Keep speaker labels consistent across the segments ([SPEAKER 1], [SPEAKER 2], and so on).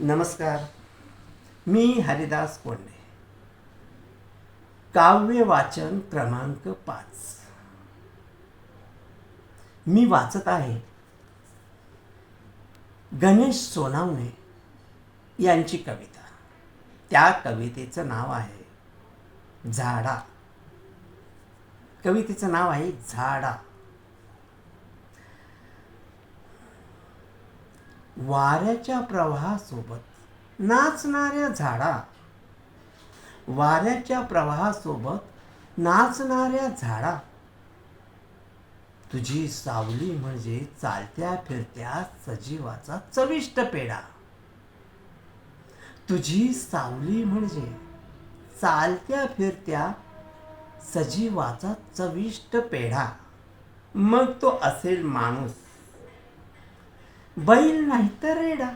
[SPEAKER 1] नमस्कार. मी हरिदास कोंडे. काव्य वाचन क्रमांक पाच. मी वाचत आहे गणेश सोनावणे यांची कविता. त्या कवितेचं नाव आहे झाडा. कवितेचं नाव आहे झाडा. वाऱ्याच्या प्रवाहासोबत नाचणाऱ्या झाडा. वाऱ्याच्या प्रवाहासोबत नाचणाऱ्या झाडा. तुझी सावली म्हणजे चालत्या फिरत्या सजीवाचा चविष्ट पेढा. तुझी सावली म्हणजे चालत्या फिरत्या सजीवाचा चविष्ट पेढा. मग तो असेल माणूस. बैल नाही तर रेडा.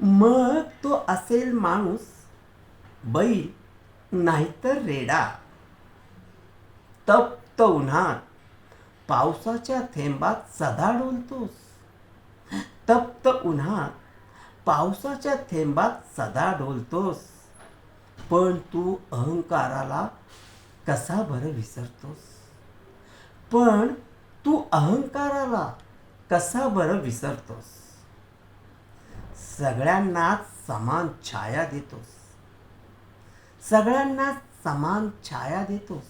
[SPEAKER 1] मग तो असेल माणूस बैल नाहीतर रेडा. तप्त उन्हात पावसाच्या थेंबात सदा डोलतोस. तप्त उन्हात पावसाच्या थेंबात सदा डोलतोस. पण तू अहंकाराला कसा बरं विसरतोस? पण तू अहंकाराला कसा बरं विसरतोस? सगळ्यांनाच समान छाया देतोस. सगळ्यांना समान छाया देतोस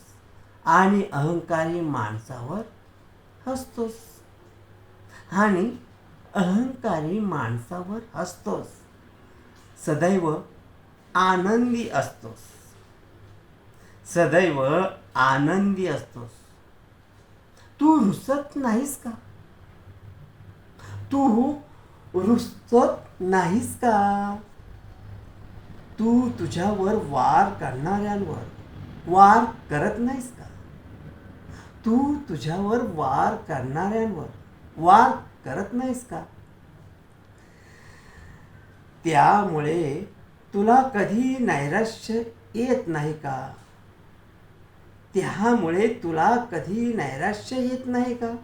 [SPEAKER 1] आणि अहंकारी माणसावर हसतोस. आणि अहंकारी माणसावर हसतोस. सदैव आनंदी असतोस. सदैव आनंदी असतोस. तू रुसत नाहीस का? तू रुसत नाहीस का? तू तुझ्यावर वार करणाऱ्यांवर वार करत नाहीस का? तू तुझ्यावर वार करणाऱ्यांवर वार करत नाहीस का? त्यामुळे तुला कधी नैराश्य येत नाही का? त्यामुळे तुला कधी नैराश्य येत नाही का?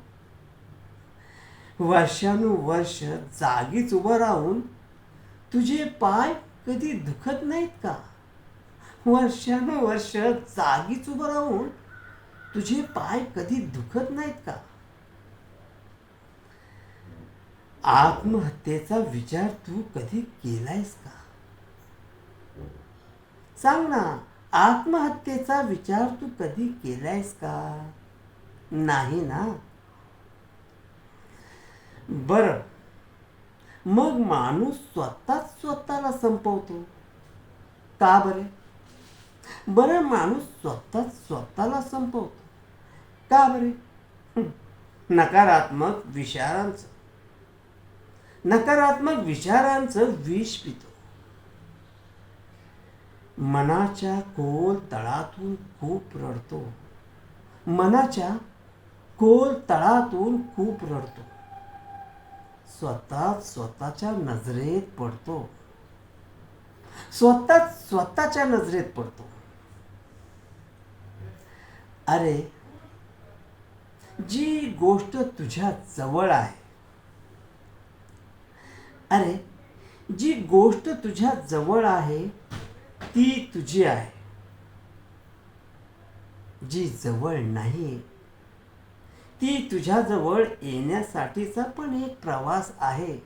[SPEAKER 1] वर्षानुवर्ष जागीच उभं राहून तुझे पाय कधी दुखत नाहीत का? वर्षानुवर्ष जागीच उभं राहून तुझे पाय कधी दुखत नाहीत का? आत्महत्येचा विचार तू कधी केलायस का? सांग ना आत्महत्येचा विचार तू कधी केलायस का? नाही ना? बरं. मग माणूस स्वतःच स्वतःला संपवतो. का बरे? बरं माणूस स्वतःच स्वतःला संपवतो. का बरे? नकारात्मक विचारांचं नकारात्मक विचारांचं विष पितो. मनाच्या खोल तळातून खूप रडतो. मनाच्या खोल तळातून खूप रडतो. स्वतः स्वतःच्या नजरेत पडतो. स्वतः स्वतःच्या नजरेत पडतो. अरे जी गोष्ट तुझ्या जवळ आहे अरे जी गोष्ट तुझ्या जवळ आहे ती तुझी आहे. जी जवळ नाही ती तुझ्याजवळ येण्यासाठीचा पण एक प्रवास आहे.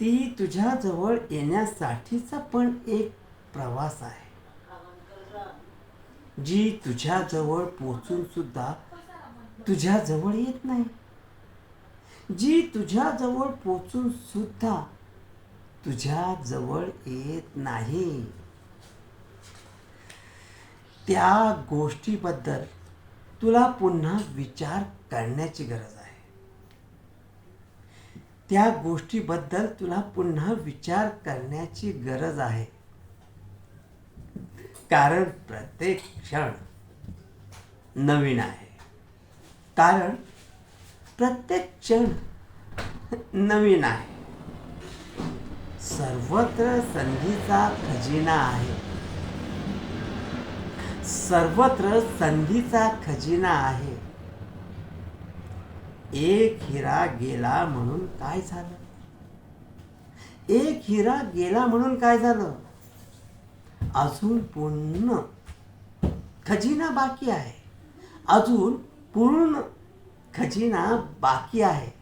[SPEAKER 1] ती तुझ्याजवळ येण्यासाठीचा पण एक प्रवास आहे. जी तुझ्याजवळ पोचून सुद्धा तुझ्याजवळ येत नाही. जी तुझ्याजवळ पोचून सुद्धा तुझ्या जवळ येत नाही. त्या गोष्टीबद्दल तुला पुन्हा विचार करण्याची गरज आहे. त्या गोष्टीबद्दल तुला पुन्हा विचार करण्याची गरज आहे. कारण प्रत्येक क्षण नवीन आहे. कारण प्रत्येक क्षण नवीन आहे. सर्वत्र संधीचा खजिना आहे. सर्वत्र संधीचा खजिना आहे. एक हिरा गेला म्हणून काय झालं? एक हिरा गेला म्हणून काय झालं? अजून पूर्ण खजिना बाकी आहे. अजून पूर्ण खजिना बाकी आहे.